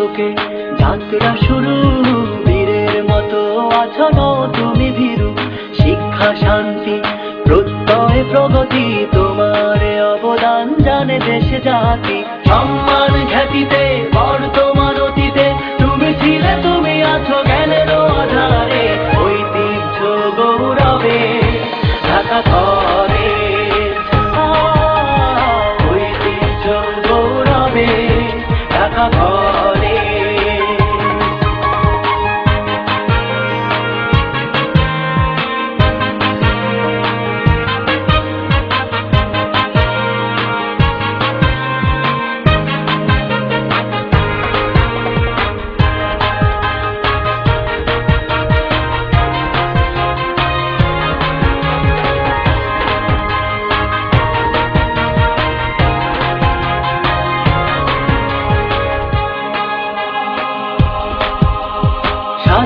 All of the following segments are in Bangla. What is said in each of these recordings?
বুকে যাত্রা শুরু, বীরের মতো আছো তুমি ভীরু। শিক্ষা, শান্তি, প্রত্যয়, প্রগতি, তোমার অবদান জানে দেশ জাতি। সম্মান খ্যাতিতে, বর্তমান অতীতে, তুমি ছিলে, তুমি আছো জ্ঞানের আধারে। ঐতিহ্য গৌরবে, ঢাকা করে। ঐতিহ্য গৌরবে, ঢাকা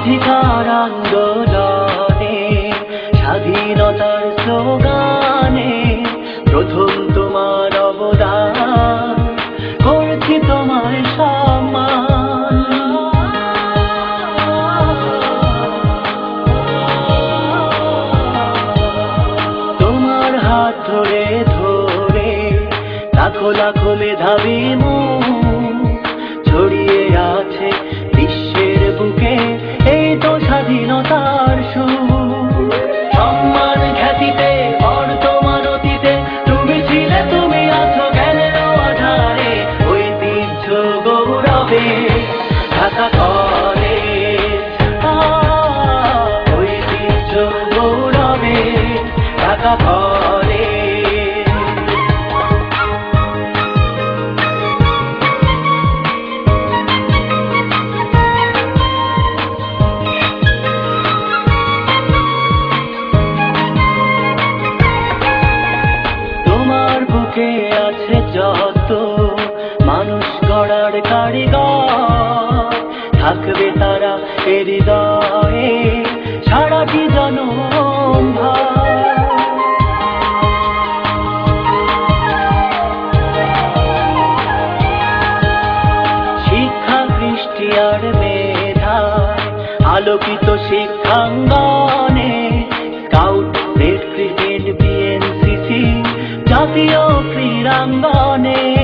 স্বাধিকার আন্দোলনে, স্বাধীনতার স্লোগানে প্রথম তোমার অবদান, করছি তোমার সম্মান। তোমার হাত ধরে ধরে, লাখো লাখো মেধাবী মুখ ছড়িয়ে আছে গৌরবে ঢাকা করে। ঐতিহ্য গৌরবে ঢাকা করে। কারিগর থাকবে তারা হৃদয়ে সারাটি জনম। শিক্ষা আর মেধায় আলোকিত শিক্ষাঙ্গনে স্কাউট ক্রিকেট, বিএনসিসি জাতীয় ক্রীড়াঙ্গনে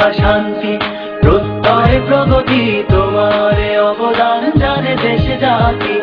শিক্ষা শান্তি। প্রত্যয় প্রগতি তোমার অবদান জানে দেশ জাতি